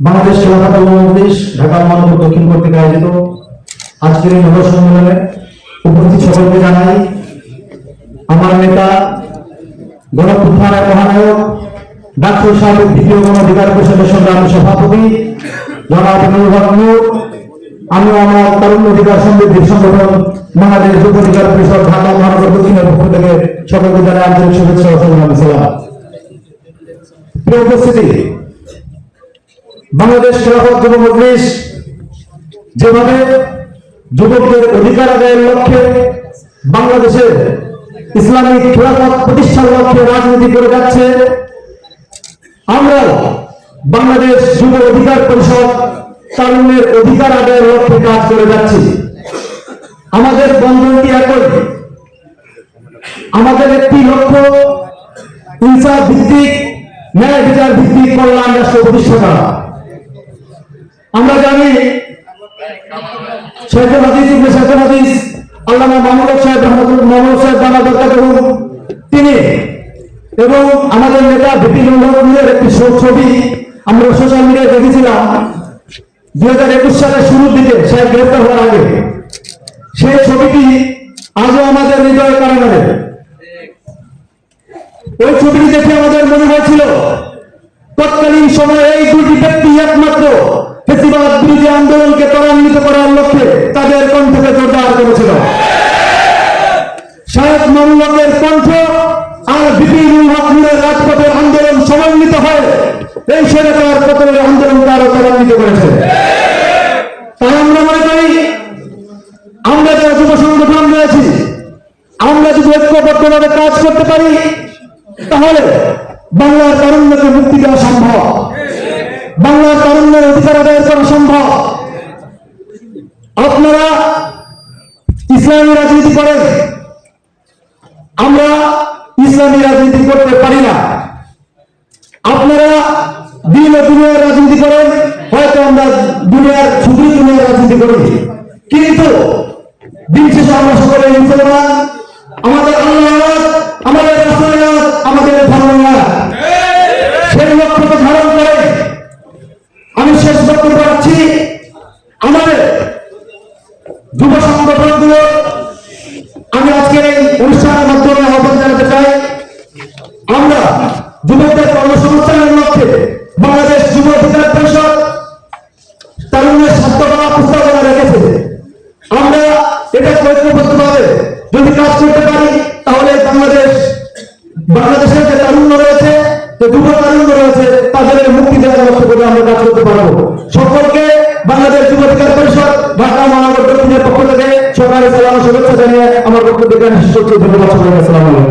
বাংলাদেশ খেলাফত মজলিস ঢাকা মহানগর দক্ষিণ কর্তৃক আয়োজিত আজকের এই নগর সম্মেলনে উপস্থিত সকলকে জানাই, আমার নেতা গণপুত্থানের মহানায়ক, ডাক্তার সাহেব দ্বিতীয় গণ অধিকার পরিষদের সংগ্রামী সভাপতি, জনাব আমি আমার তরুণ অধিকার সমৃদ্ধির সংগঠন, বাংলাদেশ যুব অধিকার পরিষদ, ঢাকা মহানগর দক্ষিণের পক্ষ থেকে সকলকে জানাই আন্তরিক শুভেচ্ছা ও সংগ্রামী প্রিয় উপস্থিতি বাংলাদেশ খেলাফত যুব মজলিস যেভাবে যুবকদের অধিকার আদায়ের লক্ষ্যে বাংলাদেশে ইসলামিক খেলাফত প্রতিষ্ঠার লক্ষ্যে রাজনীতি করে যাচ্ছে, আমরা বাংলাদেশ যুব অধিকার পরিষদ তারুণ্যের অধিকার আদায়ের লক্ষ্যে কাজ করে যাচ্ছি। আমাদের বন্ধনটি একই। আমাদের একটি লক্ষ্য ইনসাফ ভিত্তিক, ন্যায় বিচার ভিত্তিক কল্যাণ রাষ্ট্র প্রতিষ্ঠা করা। আমরা জানি শেখুল হাদিস ইবনে শেখুল হাদিস, আল্লামা মামুদ সাহেব রহমতুল মামুদ সাহেব দানা বরকাত তিনি এবং আমাদের নেতা ভিপি মোহাম্মদের একটি ছবি আমরা সোশ্যাল মিডিয়ায় দেখেছিলাম। দুই হাজার একুশ সালের শুরুর দিকে সে গ্রেফতার হওয়ার আগে। সেই ছবিটি আজও আমাদের হৃদয়ে কারণ ওই ছবিটি দেখে আমাদের মনে হয়েছিল, তৎকালীন সময়ে করেছিল। শাহেদ মামুনের কণ্ঠ আর বিপিনুল রাজপথের আন্দোলন সমন্বিত হয়। এই সরকার পতনের আন্দোলনকে আরও ত্বরান্বিত করেছে। তাই আমরা মনে করি, আমরা যারা যুব সংগঠন রয়েছি, আমরা যদি ঐক্যবদ্ধভাবে কাজ করতে পারি, তাহলে বাংলার তারুণ্যকে মুক্তি দেওয়া সম্ভব। বাংলার অধিকার আদায় করা সম্ভব আপনারা ইসলামী রাজনীতি করেন আমরা ইসলামী রাজনীতি করতে পারি না। আপনারা দিন ও দুনিয়ার রাজনীতি করেন, হয়তো আমরা দুনিয়ার ছুটি দুনিয়ার রাজনীতি করি। কিন্তু দিন শেষে আমরা সকলে মুসলমান, আমাদের আল্লাহ আমাদের রাসূল আমাদের ধর্ম সেই লক্ষ্যকে ধারণ করে আমি শেষ বক্তব্য রাখছি। আমাদের যুব সংগঠনগুলো আজকের এই অনুষ্ঠানের মাধ্যমে আহ্বান জানাতে চাই, আমরা যুবকদের কর্মসংস্থানের লক্ষ্যে বাংলাদেশ যুব অধিকার পরিষদ তারুণ্যের স্বাস্থ্যকলা প্রস্তাবনা রেখেছে। আমরা এটা ঐক্যবদ্ধভাবে যদি কাজ করতে পারি, তাহলে বাংলাদেশ, বাংলাদেশের যে তারুণ্য রয়েছে, যে যুব তারুণ্য রয়েছে, তাদের মুক্তি দেওয়ার লক্ষ্য করে আমরা কাজ করতে পারব। সকলকে বাংলাদেশ যুব অধিকার পরিষদ, ঢাকা মহানগর দক্ষিণের পক্ষ থেকে সরকারি সালাম শুভেচ্ছা জানিয়ে আমার বক্তব্য এখানে শেষ করছি ধন্যবাদ সবাইকে আসসালামু আলাইকুম